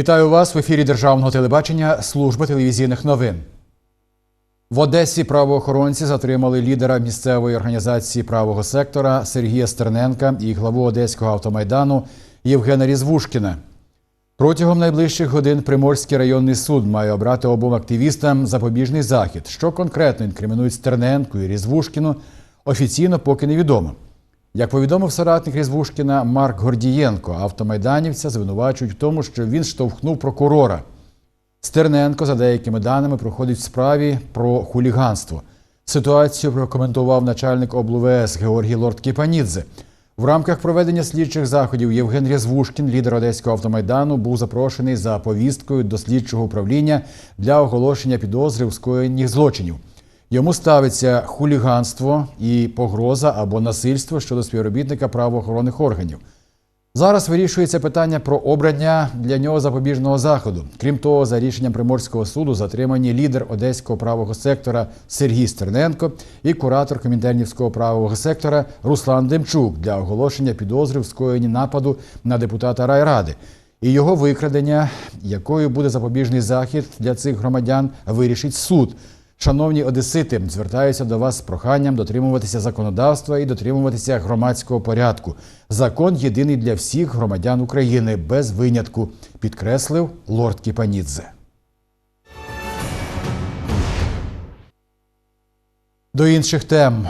Вітаю вас в ефірі Державного телебачення Служби телевізійних новин. В Одесі правоохоронці затримали лідера місцевої організації правого сектора Сергія Стерненка і главу Одеського автомайдану Євгена Різвушкіна. Протягом найближчих годин Приморський районний суд має обрати обом активістам запобіжний захід. Що конкретно інкримінують Стерненку і Різвушкіну, офіційно поки невідомо. Як повідомив соратник Різвушкіна Марк Гордієнко, автомайданівця звинувачують в тому, що він штовхнув прокурора. Стерненко, за деякими даними, проходить в справі про хуліганство. Ситуацію прокоментував начальник облВС Георгій Лорд Кіпанідзе. В рамках проведення слідчих заходів Євген Рязвушкін, лідер одеського автомайдану, був запрошений за повісткою до слідчого управління для оголошення підозри у скоєнні злочинів. Йому ставиться хуліганство і погроза або насильство щодо співробітника правоохоронних органів. Зараз вирішується питання про обрання для нього запобіжного заходу. Крім того, за рішенням Приморського суду затримані лідер одеського правого сектора Сергій Стерненко і куратор Комінтернівського правого сектора Руслан Демчук для оголошення підозри в скоєнні нападу на депутата райради. І його викрадення, якою буде запобіжний захід для цих громадян, вирішить суд. Шановні одесити, звертаюся до вас з проханням дотримуватися законодавства і дотримуватися громадського порядку. Закон єдиний для всіх громадян України без винятку, підкреслив лорд Кіпанідзе. До інших тем.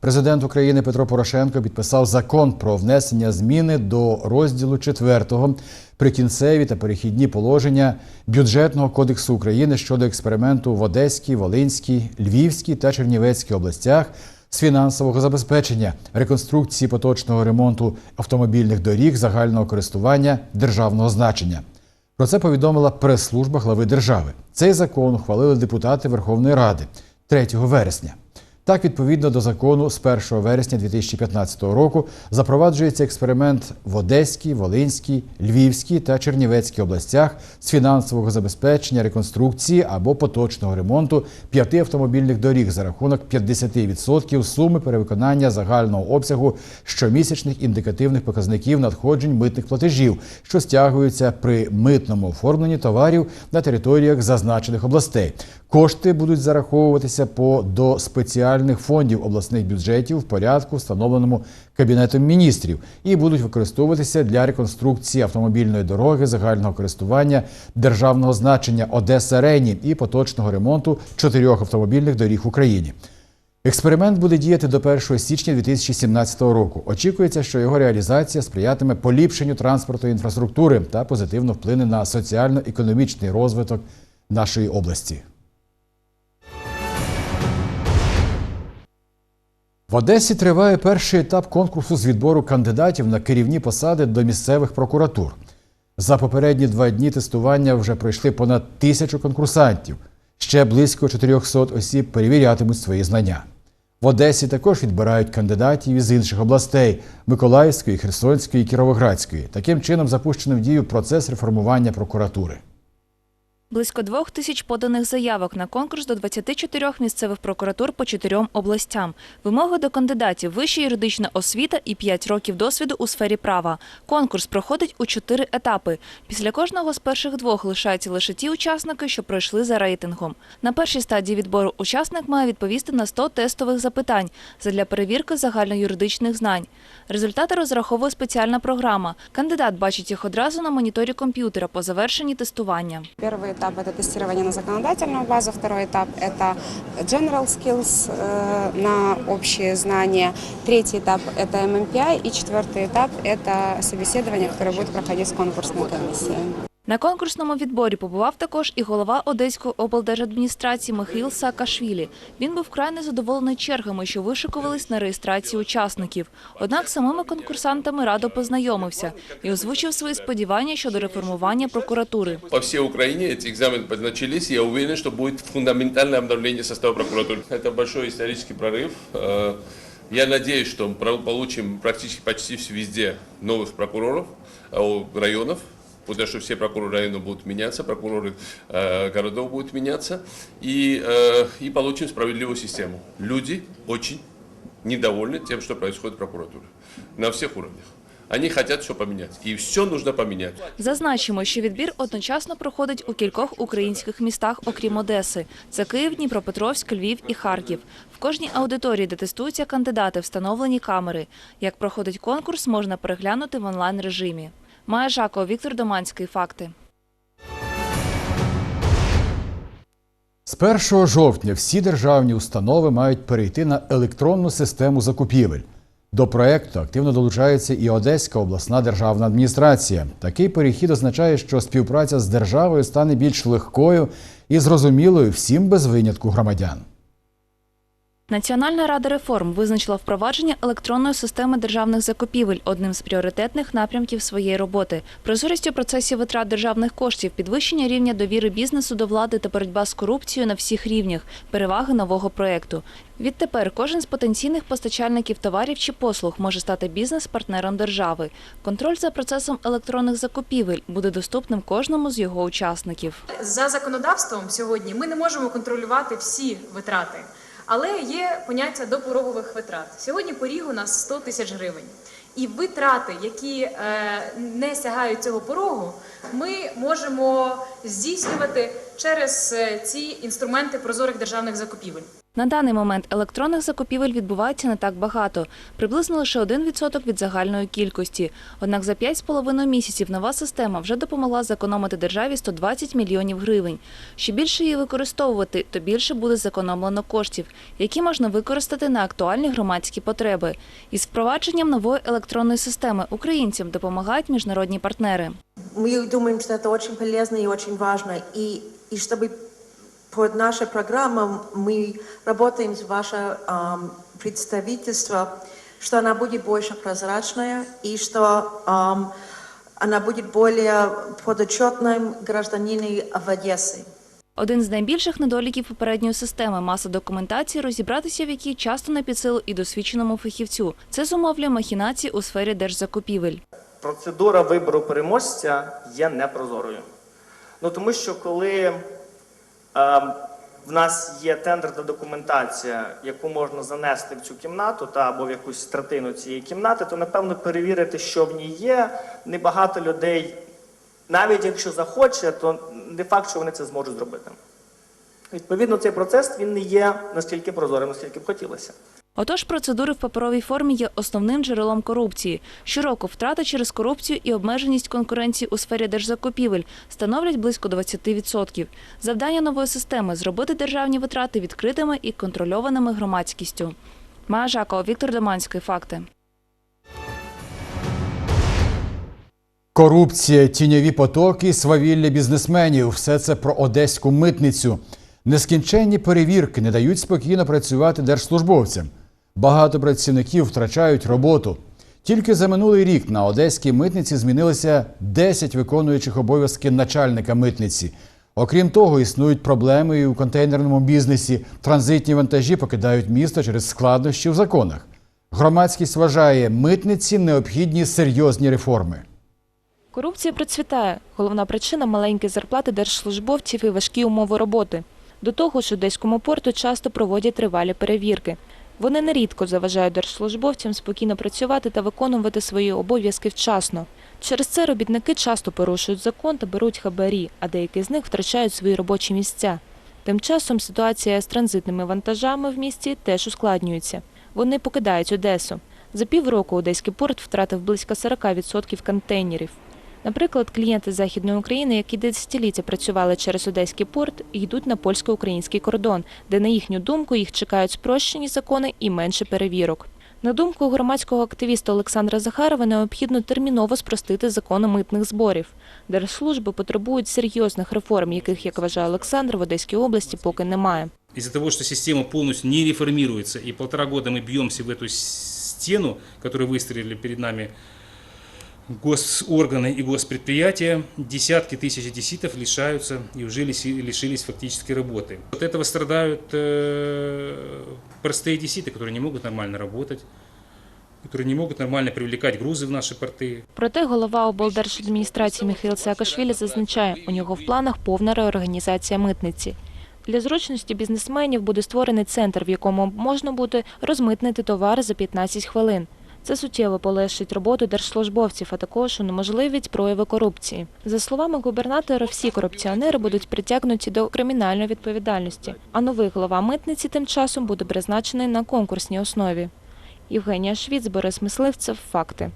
Президент України Петро Порошенко підписав закон про внесення зміни до розділу 4 прикінцеві та перехідні положення бюджетного кодексу України щодо експерименту в Одеській, Волинській, Львівській та Чернівецькій областях з фінансового забезпечення, реконструкції поточного ремонту автомобільних доріг загального користування державного значення. Про це повідомила прес-служба глави держави. Цей закон ухвалили депутати Верховної Ради 3 вересня. Так, відповідно до закону, з 1 вересня 2015 року запроваджується експеримент в Одеській, Волинській, Львівській та Чернівецькій областях з фінансового забезпечення, реконструкції або поточного ремонту п'яти автомобільних доріг за рахунок 50% суми перевиконання загального обсягу щомісячних індикативних показників надходжень митних платежів, що стягуються при митному оформленні товарів на територіях зазначених областей. Кошти будуть зараховуватися по до спеціальних фондів обласних бюджетів в порядку, встановленому Кабінетом міністрів, і будуть використовуватися для реконструкції автомобільної дороги загального користування державного значення Одеса Рені і поточного ремонту чотирьох автомобільних доріг в Україні. Експеримент буде діяти до 1 січня 2017 року. Очікується, що його реалізація сприятиме поліпшенню транспортної інфраструктури та позитивно вплине на соціально-економічний розвиток нашої області. В Одесі триває перший етап конкурсу з відбору кандидатів на керівні посади до місцевих прокуратур. За попередні два дні тестування вже пройшли понад тисячу конкурсантів. Ще близько 400 осіб перевірятимуть свої знання. В Одесі також відбирають кандидатів із інших областей Миколаївської, Херсонської Кіровоградської. Таким чином запущено в дію процес реформування прокуратури. Близько двох тисяч поданих заявок на конкурс до 24 місцевих прокуратур по чотирьом областям. Вимоги до кандидатів – вища юридична освіта і 5 років досвіду у сфері права. Конкурс проходить у чотири етапи. Після кожного з перших двох лишаються лише ті учасники, що пройшли за рейтингом. На першій стадії відбору учасник має відповісти на 100 тестових запитань задля перевірки загальноюридичних знань. Результати розраховує спеціальна програма. Кандидат бачить їх одразу на моніторі комп'ютера по завершенні тестування Первый этап – это тестирование на законодательную базу, второй этап – это general skills э, на общие знания, третий этап – это MMPI и четвертый этап – это собеседование, которое будет проходить с конкурсной комиссией. На конкурсному відборі побував також і голова Одеської облдержадміністрації Михаїл Саакашвілі. Він був вкрай незадоволений чергами, що вишикувались на реєстрацію учасників. Однак з самими конкурсантами радо познайомився і озвучив свої сподівання щодо реформування прокуратури. По всей Украине эти экзамены начались, и я уверен, что будет фундаментальное обновление состава прокуратуры. Это большой исторический прорыв. Э, Я надеюсь, что мы про- получим практически почти везде новых прокуроров э, районов, потому что все прокуроры района будут меняться, прокуроры э, городов будут меняться, и, э, и получим справедливую систему. Люди очень недовольны тем, что происходит в прокуратуре на всех уровнях. Они хотят все поменять. И все нужно поменять. Зазначимо, що відбір одночасно проходить у кількох українських містах, окрім Одеси. Це Київ, Дніпропетровськ, Львів і Харків. В кожній аудиторії, де тестуються кандидати, встановлені камери. Як проходить конкурс, можна переглянути в онлайн режимі. Майя Жакова, Віктор Доманський. Факти. З 1 жовтня всі державні установи мають перейти на електронну систему закупівель. До проекту активно долучається і Одеська обласна державна адміністрація. Такий перехід означає, що співпраця з державою стане більш легкою і зрозумілою всім без винятку громадян. Національна рада реформ визначила впровадження електронної системи державних закупівель одним з пріоритетних напрямків своєї роботи. Прозорість у процесі витрат державних коштів, підвищення рівня довіри бізнесу до влади та боротьба з корупцією на всіх рівнях переваги нового проекту. Відтепер кожен з потенційних постачальників товарів чи послуг може стати бізнес-партнером держави. Контроль за процесом електронних закупівель буде доступним кожному з його учасників. За законодавством сьогодні ми не можемо контролювати всі витрати, але є поняття допорогових витрат. Сьогодні поріг у нас 100 тисяч гривень. І витрати, які е, не сягають цього порогу, ми можемо здійснювати через е, ці інструменти прозорих державних закупівель. На даний момент електронних закупівель відбувається не так багато, приблизно лише 1% від загальної кількості. Однак за 5,5 місяців нова система вже допомогла зекономити державі 120 мільйонів гривень. Що більше її використовувати, то більше буде зекономлено коштів, які можна використати на актуальні громадські потреби. Із впровадженням нової електронної системи українцям допомагають міжнародні партнери. Мы думаем, что это очень полезно и очень важно. И, и чтобы под нашей программой мы работаем с вашим ам, представительством, что она будет больше прозрачная и что ам, она будет более подотчетным гражданином в Одессе. Один з найбільших недоліків попередньої системи маса документації, розібратися в якій часто не під силу і досвідченому фахівцю. Це зумовлює махінації у сфері держзакупівель. процедура вибору переможця є непрозорою. Ну тому що коли в нас є тендерна документація, яку можна занести в цю кімнату та або в якусь третину цієї кімнати, то напевно перевірити, що в ній є, небагато людей, навіть якщо захоче, то не факт, що вони це зможуть зробити. Відповідно, цей процес він не є настільки прозорим, наскільки б хотілося. Отож, процедури в паперовій формі є основним джерелом корупції. Щороку втрати через корупцію і обмеженість конкуренції у сфері держзакупівель становлять близько 20%. Завдання нової системи зробити державні витрати відкритими і контрольованими громадськістю. Майя Жакова, Віктор Доманський. Факти. Корупція, тіньові потоки, свавілля бізнесменів все це про одеську митницю. Нескінченні перевірки не дають спокійно працювати держслужбовцям. Багато працівників втрачають роботу. Тільки за минулий рік на одеській митниці змінилося 10 виконуючих обов'язки начальника митниці. Окрім того, існують проблеми і у контейнерному бізнесі. Транзитні вантажі покидають місто через складнощі в законах. Громадськість вважає, митниці необхідні серйозні реформи. Корупція процвітає. Головна причина маленькі зарплати держслужбовців і важкі умови роботи. До того ж, у Одеському порту часто проводять тривалі перевірки. Вони нерідко заважають держслужбовцям спокійно працювати та виконувати свої обов'язки вчасно. Через це робітники часто порушують закон та беруть хабарі, а деякі з них втрачають свої робочі місця. Тим часом ситуація з транзитними вантажами в місті теж ускладнюється. Вони покидають Одесу. За півроку Одеський порт втратив близько 40% контейнерів. Наприклад, клієнти Західної України, які десятиліття працювали через Одеський порт, йдуть на польсько-український кордон, де, на їхню думку, їх чекають спрощені закони і менше перевірок. На думку громадського активіста Олександра Захарова, необхідно терміново спростити закони митних зборів. Держслужби потребують серйозних реформ, яких, як вважає Олександр, в Одеській області поки немає. Из-за того, что система полностью не реформируется, и полтора года мы бьемся в эту с- стену, которую выстроили перед нами госорганы и госпредприятия, десятки тысяч одесситов лишаются и уже лиши- лишились фактически работы. От этого страдают э, простые одесситы, которые не могут нормально работать, которые не могут нормально привлекать грузы в наши порты. Проте голова облдержадміністрації Михайло Саакашвілі зазначає, у нього в планах повна реорганізація митниці. Для зручності бізнесменів буде створений центр, в якому можна буде розмитнити товари за 15 хвилин. Це суттєво полегшить роботу держслужбовців, а також унеможливить прояви корупції. За словами губернатора, всі корупціонери будуть притягнуті до кримінальної відповідальності, а новий голова митниці тим часом буде призначений на конкурсній основі. Євгенія Швіц, Борис Мисливцев. Факти.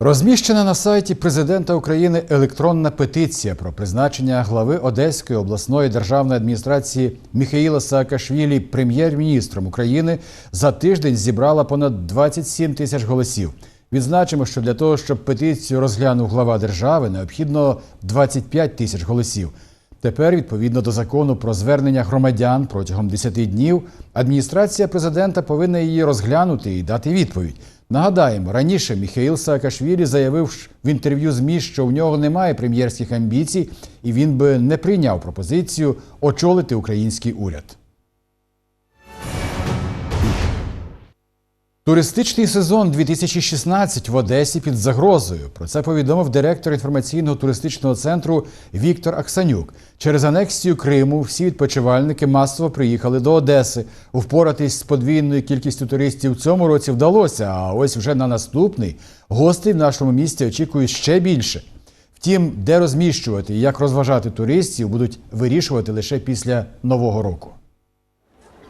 Розміщена на сайті президента України електронна петиція про призначення глави Одеської обласної державної адміністрації Міхаїла Саакашвілі прем'єр-міністром України за тиждень зібрала понад 27 тисяч голосів. Відзначимо, що для того, щоб петицію розглянув глава держави, необхідно 25 тисяч голосів. Тепер, відповідно до закону про звернення громадян протягом 10 днів, адміністрація президента повинна її розглянути і дати відповідь. Нагадаємо, раніше Міхаїл Саакашвілі заявив в інтерв'ю ЗМІ, що в нього немає прем'єрських амбіцій, і він би не прийняв пропозицію очолити український уряд. Туристичний сезон 2016 в Одесі під загрозою. Про це повідомив директор інформаційного туристичного центру Віктор Аксанюк. Через анексію Криму всі відпочивальники масово приїхали до Одеси. Впоратись з подвійною кількістю туристів в цьому році вдалося. А ось вже на наступний гостей в нашому місті очікують ще більше. Втім, де розміщувати і як розважати туристів, будуть вирішувати лише після нового року.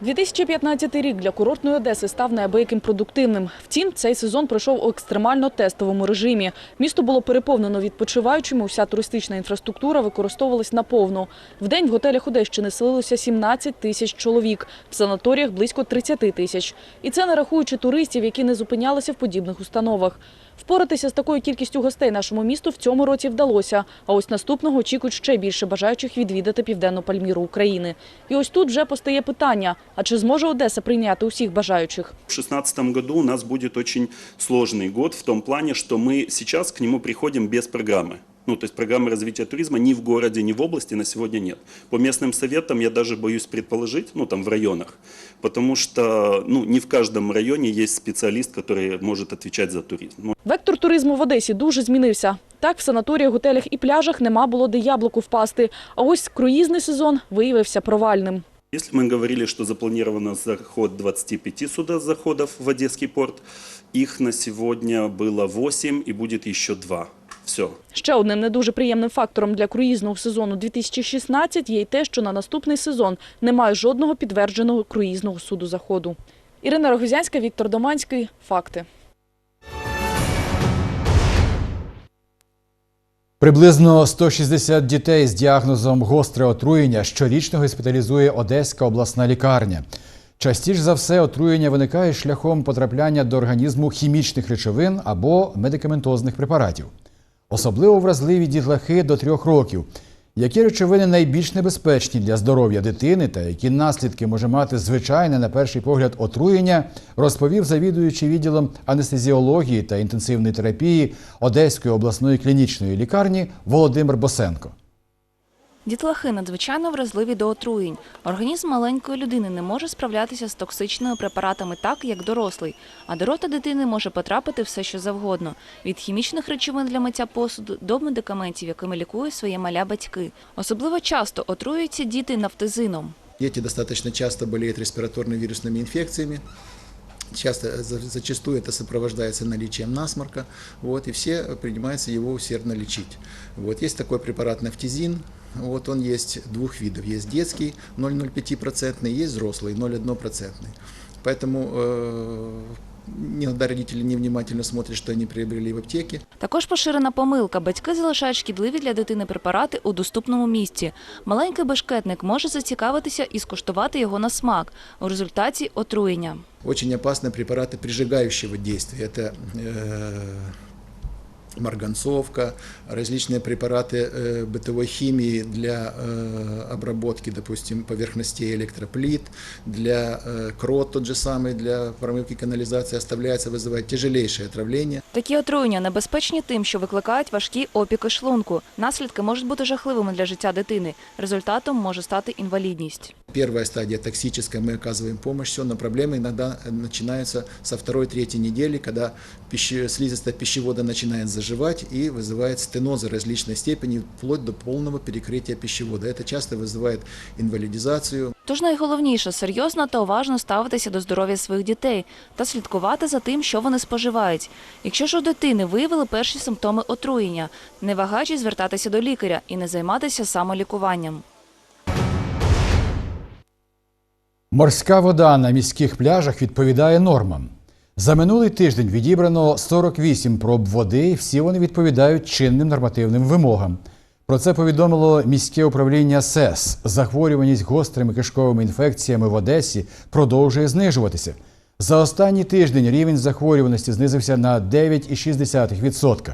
2015 рік для курортної Одеси став неабияким продуктивним. Втім, цей сезон пройшов у екстремально тестовому режимі. Місто було переповнено відпочиваючими, уся туристична інфраструктура використовувалась наповну. В день в готелях Одещини селилося 17 тисяч чоловік, в санаторіях близько 30 тисяч. І це не рахуючи туристів, які не зупинялися в подібних установах. Впоратися з такою кількістю гостей нашому місту в цьому році вдалося. А ось наступного очікують ще більше бажаючих відвідати південну Пальміру України. І ось тут вже постає питання: а чи зможе Одеса прийняти усіх бажаючих? В 2016 году у нас будет очень сложный год в том плане, что мы сейчас к нему приходим без программы. Ну, то есть программы развития туризма ни в городе, ни в области на сегодня нет. По местным советам я даже боюсь предположить, ну, там в районах, потому что, ну, не в каждом районе есть специалист, который может отвечать за туризм. Ну, Вектор туризму в Одесі дуже змінився. Так, в санаторіях, готелях і пляжах нема було де яблуку впасти. А ось круїзний сезон виявився провальним. Если мы говорили, что запланировано заход 25 судозаходов в Одесский порт, их на сегодня было 8 и будет еще 2. Все. Ще одним не дуже приємним фактором для круїзного сезону 2016 є й те, що на наступний сезон немає жодного підтвердженого круїзного суду заходу. Ірина Рогозянська, Віктор Доманський. Факти. Приблизно 160 дітей з діагнозом гостре отруєння щорічно госпіталізує Одеська обласна лікарня. Частіше за все отруєння виникає шляхом потрапляння до організму хімічних речовин або медикаментозних препаратів. Особливо вразливі дітлахи до трьох років. Які речовини найбільш небезпечні для здоров'я дитини та які наслідки може мати звичайне на перший погляд отруєння, розповів завідуючий відділом анестезіології та інтенсивної терапії Одеської обласної клінічної лікарні Володимир Босенко. Дітлахи надзвичайно вразливі до отруєнь. Організм маленької людини не може справлятися з токсичними препаратами так, як дорослий. А до рота дитини може потрапити все, що завгодно – від хімічних речовин для миття посуду до медикаментів, якими лікують своє маля батьки. Особливо часто отруюються діти нафтизином. Дети достаточно часто болеют респираторно-вирусными инфекциями. Часто, зачастую это сопровождается наличием насморка, вот, и все принимаются его усердно лечить. Вот, есть такой препарат нафтизин, вот, он есть двух видов. Есть детский 0,05%, есть взрослый 0,1%. Поэтому э, иногда родители невнимательно смотрят, что они приобрели в аптеке, Також поширена помилка. Батьки залишають шкідливі для дитини препарати у доступному місці. Маленький бешкетник може зацікавитися і скуштувати його на смак. У результаті отруєння. Очень опасны препараты прижигающего действия. Это э, марганцовка, различные препараты э, бытовой химии для э, обработки, допустим, поверхностей электроплит, для э, крот тот же самый, для промывки канализации оставляется вызывать тяжелейшее отравление. Такі отруєння небезпечні тим, що викликають важкі опіки шлунку. Наслідки можуть бути жахливими для життя дитини. Результатом може стати інвалідність. первая стадия токсическая, мы оказываем помощь, все, но проблемы иногда э, начинаются со второй-третьей недели, когда пище, слизистая пищевода начинает заживать и вызывает стенозы различной степени, вплоть до полного перекрытия пищевода. Это часто вызывает инвалидизацию, Тож найголовніше серйозно та уважно ставитися до здоров'я своїх дітей та слідкувати за тим, що вони споживають. Якщо ж у дитини виявили перші симптоми отруєння, не вагаючись звертатися до лікаря і не займатися самолікуванням. Морська вода на міських пляжах відповідає нормам. За минулий тиждень відібрано 48 проб води, всі вони відповідають чинним нормативним вимогам. Про це повідомило міське управління СЕС. Захворюваність гострими кишковими інфекціями в Одесі продовжує знижуватися. За останній тиждень рівень захворюваності знизився на 9,6%.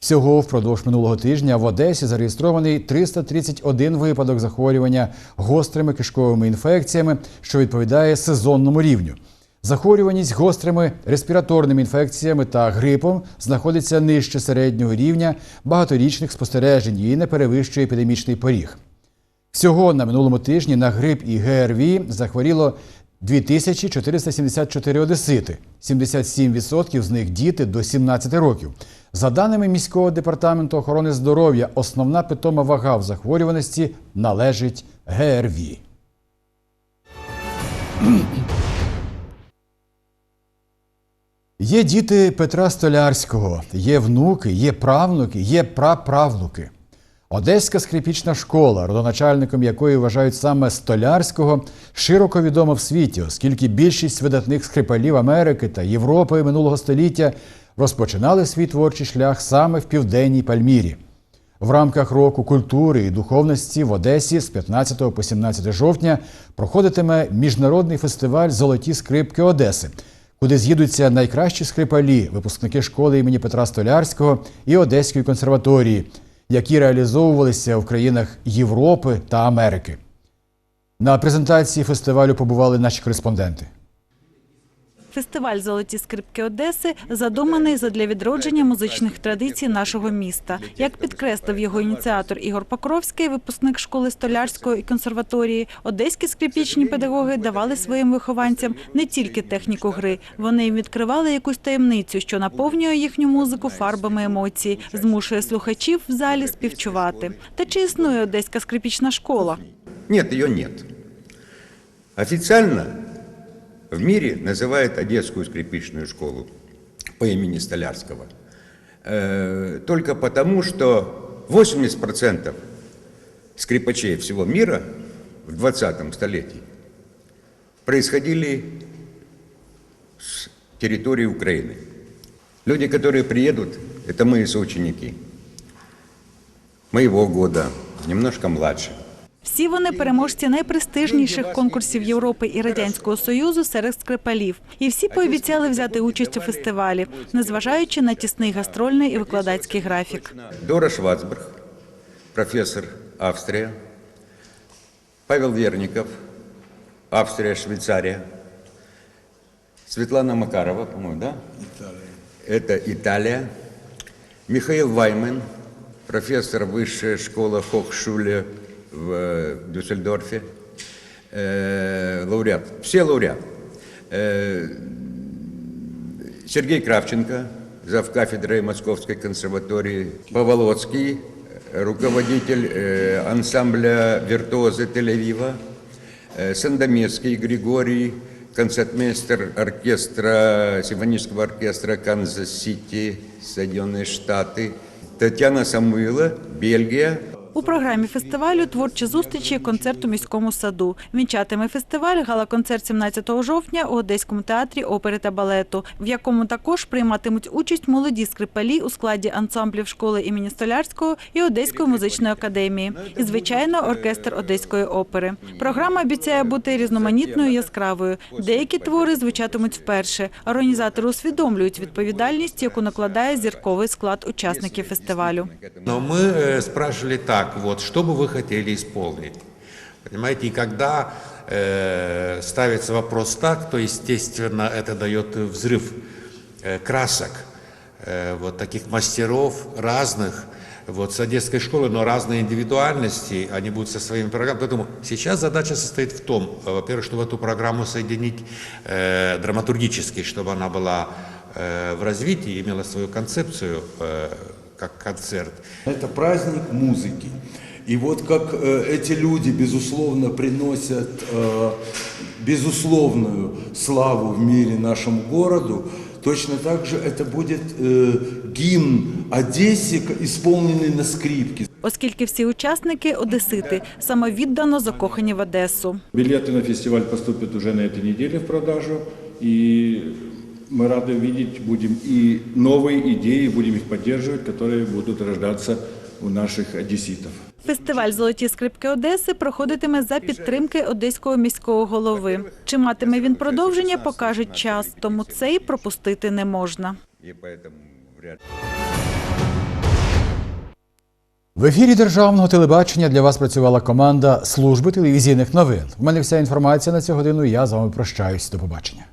Всього впродовж минулого тижня в Одесі зареєстрований 331 випадок захворювання гострими кишковими інфекціями, що відповідає сезонному рівню. Захворюваність гострими респіраторними інфекціями та грипом знаходиться нижче середнього рівня багаторічних спостережень і не перевищує епідемічний поріг. Всього на минулому тижні на грип і ГРВІ захворіло 2474 одесити. 77% з них діти до 17 років. За даними міського департаменту охорони здоров'я, основна питома вага в захворюваності належить ГРВІ. Є діти Петра Столярського, є внуки, є правнуки, є праправнуки. Одеська скрипічна школа, родоначальником якої вважають саме Столярського, широко відома в світі, оскільки більшість видатних скрипалів Америки та Європи минулого століття розпочинали свій творчий шлях саме в південній Пальмірі. В рамках року культури і духовності в Одесі з 15 по 17 жовтня проходитиме міжнародний фестиваль Золоті скрипки Одеси, куди з'їдуться найкращі скрипалі, випускники школи імені Петра Столярського і Одеської консерваторії, які реалізовувалися в країнах Європи та Америки. На презентації фестивалю побували наші кореспонденти. Фестиваль Золоті скрипки Одеси задуманий задля відродження музичних традицій нашого міста. Як підкреслив його ініціатор Ігор Покровський, випускник школи столярської і консерваторії, одеські скрипічні педагоги давали своїм вихованцям не тільки техніку гри, вони їм відкривали якусь таємницю, що наповнює їхню музику фарбами емоцій, змушує слухачів в залі співчувати. Та чи існує одеська скрипічна школа? Нет, ее нет. Официально в мире называют Одесскую скрипичную школу по имени Столярского. Э, Только потому, что 80% скрипачей всего мира в 20 столетии происходили с территории Украины. Люди, которые приедут, это мои соученики. Моего года, немножко младше. Всі вони переможці найпрестижніших конкурсів Європи і Радянського Союзу серед скрипалів. І всі пообіцяли взяти участь у фестивалі, незважаючи на тісний гастрольний і викладацький графік. Дора Швацберг, профессор Австрия. Павел Верников, Австрия, Швейцария. Светлана Макарова, по-моему, да? Это Италия. Михаил Ваймен, профессор высшей школы Хохшуле в э, Дюссельдорфе. Э, лауреат. Все лауреаты. Э, Сергей Кравченко, зав. кафедрой Московской консерватории, Поволоцкий, руководитель э, ансамбля «Виртуозы Тель-Авива», э, Сандомирский Григорий, концертмейстер оркестра, симфонического оркестра Канзас-Сити, Соединенные Штаты, Татьяна Самуила, Бельгия, У програмі фестивалю творчі зустрічі концерт у міському саду. Вінчатиме фестиваль гала-концерт 17 жовтня у Одеському театрі опери та балету, в якому також прийматимуть участь молоді скрипалі у складі ансамблів школи імені Столярського і Одеської музичної академії. І, звичайно, оркестр Одеської опери. Програма обіцяє бути різноманітною яскравою. Деякі твори звучатимуть вперше. Організатори усвідомлюють відповідальність, яку накладає зірковий склад учасників фестивалю. Но мы э, спрашивали так, вот, что бы вы хотели исполнить? Понимаете, и когда э, ставится вопрос так, то, естественно, это дает взрыв э, красок. э, вот таких мастеров разных, вот с одесской школы, но разные индивидуальности, они будут со своими программами. Поэтому сейчас задача состоит в том, э, во-первых, чтобы эту программу соединить э, драматургически, чтобы она была э, в развитии, имела свою концепцию э, как концерт. Это праздник музыки. И вот как э, эти люди, безусловно, приносят э, безусловную славу в мире нашему городу, точно так же это будет э, гимн Одессе, к- исполненный на скрипке. Оскільки всі учасники одесити самовіддано закохані в Одесу. Билеты на фестиваль поступят уже на этой неделе в продажу. И мы рады видеть будем и новые идеи, будем их поддерживать, которые будут рождаться у наших одесситов. Фестиваль Золоті скрипки Одеси проходитиме за підтримки одеського міського голови. Чи матиме він продовження, покаже час, тому цей пропустити не можна. И поэтому вряд ли. В ефірі державного телебачення для вас працювала команда служби телевізійних новин. У мене вся інформація на цю годину. Я з вами прощаюсь. До побачення.